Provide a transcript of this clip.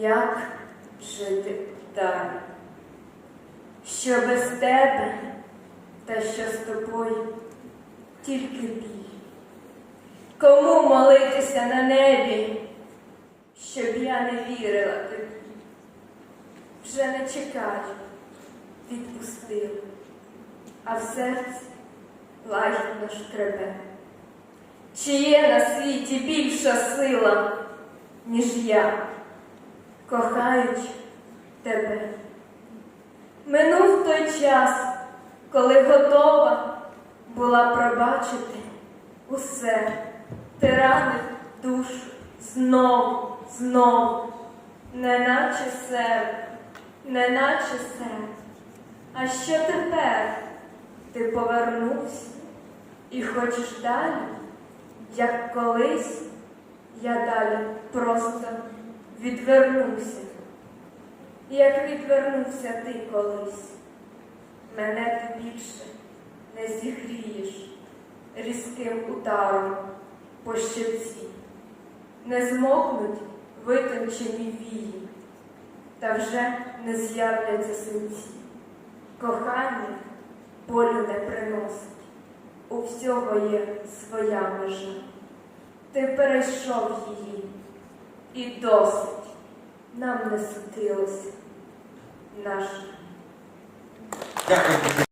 як жити далі. Що без тебе, та що з тобою тільки біль. Кому молитися на небі, щоб я не вірила тобі? Вже не чекаю, відпустила, а в серці лагідно шкребе. Чи є на світі більша сила, ніж я, кохаючи тебе? Минув той час, коли готова була пробачити усе, тиранив душу знов, знов, неначе себе, неначе себе. А що тепер? Ти повернувся і хочеш далі, як колись я далі просто відвернуся. Як відвернувся ти колись, мене ти більше не зігрієш різким ударом по щеці, не змокнуть витончені вії, та вже не з'являться синці. Кохання болю не приносить, у всього є своя межа. Ти перейшов її, і досить нам не судилося наш. Дякую.